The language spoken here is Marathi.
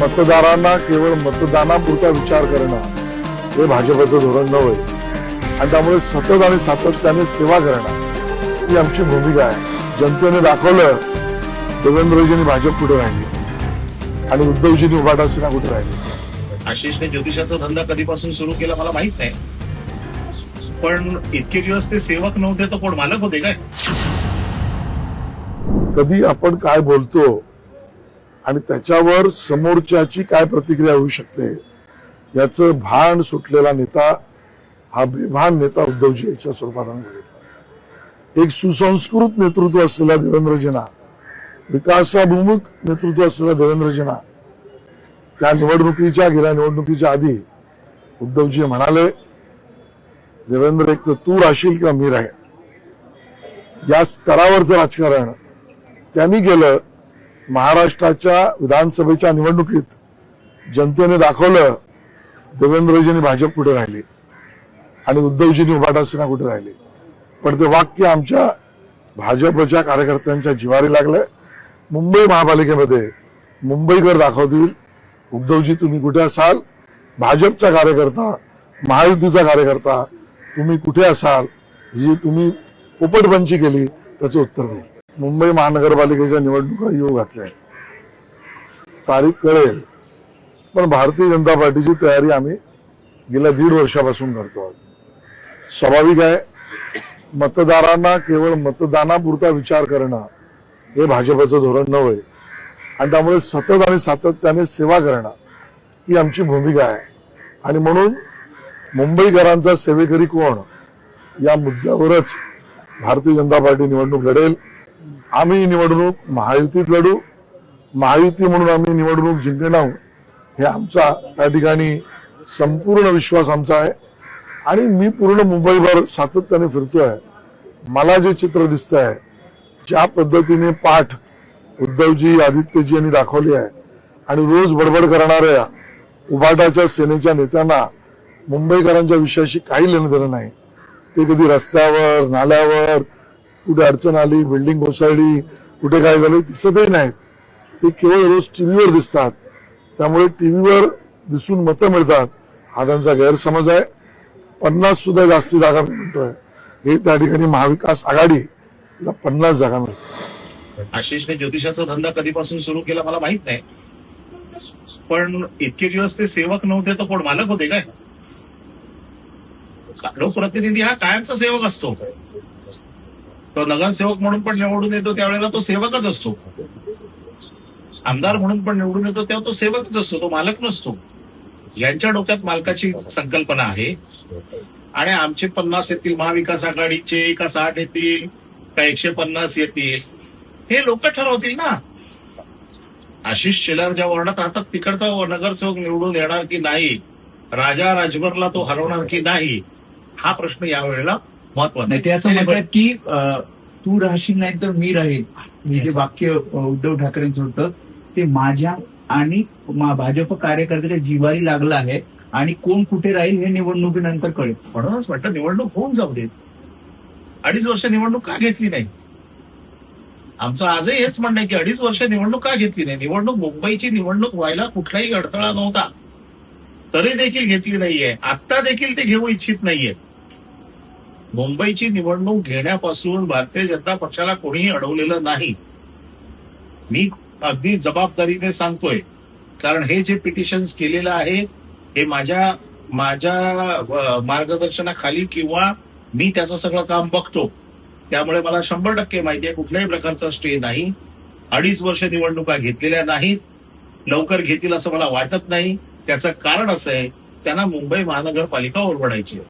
मतदारांना केवळ मतदानापुरता विचार करणं हे भाजपचं धोरण नव्हे. आणि त्यामुळे सतत आणि सातत्याने सेवा करणं ही आमची भूमिका आहे. जनतेने दाखवलं देवेंद्रजींनी भाजप कुठे राहिली? आणि उद्धवजींनी उभाटा सेना कुठे राहिली? आशिषने ज्योतिषाचा धंदा कधीपासून सुरू केला मला माहीत नाही. पण इतके दिवस ते सेवक नव्हते तर कोण मालक होते काय? कधी आपण काय बोलतो आणि त्याच्यावर समोरच्याची काय प्रतिक्रिया होऊ शकते याचं भान सुटलेला नेता हा बेभान नेता उद्धवजी याच्या स्वरूपात आम्ही बघितला. एक सुसंस्कृत नेतृत्व असलेल्या देवेंद्रजींना विकासाभिमुख नेतृत्व असलेल्या देवेंद्रजींना त्या निवडणुकीच्या गेल्या निवडणुकीच्या आधी उद्धवजी म्हणाले देवेंद्र एक तर तू राहशील का? मी राहील. या स्तरावरचं राजकारण त्यांनी केलं महाराष्ट्राच्या विधानसभेच्या निवडणुकीत जनतेने दाखवलं देवेंद्रजींनी भाजप कुठे राहिली? आणि उद्धवजींनी उभाटा सेना कुठे राहिली? पण ते वाक्य आमच्या भाजपच्या कार्यकर्त्यांच्या जिवारी लागलंय मुंबई महापालिकेमध्ये मुंबईकर दाखवतील उद्धवजी तुम्ही कुठे असाल? भाजपचा कार्यकर्ता महायुतीचा कार्यकर्ता तुम्ही कुठे असाल? जी तुम्ही पोपटपंची केली त्याचं उत्तर देईल. मुंबई महानगरपालिकेच्या निवडणुका येऊ घातल्या तारीख कळेल. पण भारतीय जनता पार्टीची तयारी आम्ही गेल्या दीड वर्षापासून करतो आहोत. स्वाभाविक आहे मतदारांना केवळ मतदानापुरता विचार करणं हे भाजपचं धोरण नव्हे. आणि त्यामुळे सतत आणि सातत्याने सेवा करणं ही आमची भूमिका आहे. आणि म्हणून मुंबईकरांचा सेवेकरी कोण या मुद्द्यावरच भारतीय जनता पार्टी निवडणूक लढेल. आम्ही निवडणूक महायुतीत लढू महायुती म्हणून आम्ही निवडणूक जिंकणार हे आमचा त्या ठिकाणी संपूर्ण विश्वास आमचा आहे. आणि मी पूर्ण मुंबईभर सातत्याने फिरतोय. मला जे चित्र दिसत आहे ज्या पद्धतीने पाठ उद्धवजी आदित्यजी यांनी दाखवली आहे आणि रोज बडबड करणाऱ्या उभाटाच्या सेनेच्या नेत्यांना मुंबईकरांच्या विषयाशी काही लेणं देणं नाही. ते कधी रस्त्यावर नाल्यावर कुठे अडचण आली बिल्डिंग कोसळली कुठे काय झालं दिसतही नाहीत. ते केवळ रोज टीव्हीवर दिसतात. त्यामुळे टीव्हीवर दिसून मतं मिळतात. हा त्यांचा गैरसमज आहे. पन्नास सुद्धा जास्ती जागा मिळतोय. हे त्या ठिकाणी महाविकास आघाडीला पन्नास जागा मिळतात. आशिषने ज्योतिषाचा धंदा कधीपासून सुरू केला मला माहीत नाही. पण इतके दिवस ते सेवक नव्हते तर कोण मालक होते काय? लोकप्रतिनिधी हा कायमचा सेवक असतो. तो नगरसेवक म्हणून पण निवडून येतो त्यावेळेला तो सेवकच असतो. आमदार म्हणून पण निवडून येतो तेव्हा तो सेवकच असतो तो मालक नसतो. यांच्या डोक्यात मालकाची संकल्पना आहे. आणि आमचे पन्नास येतील महाविकास आघाडीचे का साठ येतील का एकशे पन्नास येतील हे लोक ठरवतील ना. आशिष शेलार ज्या वर्णात राहतात तिकडचा नगरसेवक निवडून येणार की नाही राजा राजभरला तो हरवणार की नाही हा प्रश्न यावेळेला नाही ते असं म्हणतात की तू राहशील नाही तर मी राहील. हे जे वाक्य उद्धव ठाकरेंचं होतं ते माझ्या आणि मा- भाजप कार्यकर्त्याच्या जिवारी लागलं आहे आणि कोण कुठे राहील हे निवडणुकीनंतर कळेल. म्हणूनच म्हटलं निवडणूक होऊन जाऊ देत अडीच वर्ष निवडणूक का घेतली नाही? आमचं आजही हेच म्हणणं आहे की अडीच वर्ष निवडणूक का घेतली नाही? निवडणूक मुंबईची निवडणूक व्हायला कुठलाही अडथळा नव्हता. तरी देखील घेतली नाहीये. आत्ता देखील ते घेऊ इच्छित नाहीये. मुंबईची निवडणूक घेण्यापासून भारतीय जनता पक्षाला कोणीही अडवलेलं नाही. मी अगदी जबाबदारीने सांगतोय कारण हे जे पिटिशन केलेलं आहे हे माझ्या माझ्या मार्गदर्शनाखाली किंवा मी त्याचं सगळं काम बघतो. त्यामुळे मला शंभर टक्के माहिती आहे कुठल्याही प्रकारचा स्टे नाही. अडीच वर्ष निवडणुका घेतलेल्या नाहीत. लवकर घेतील असं मला वाटत नाही. त्याचं कारण असं आहे त्यांना मुंबई महानगरपालिका ओरबडायची आहे.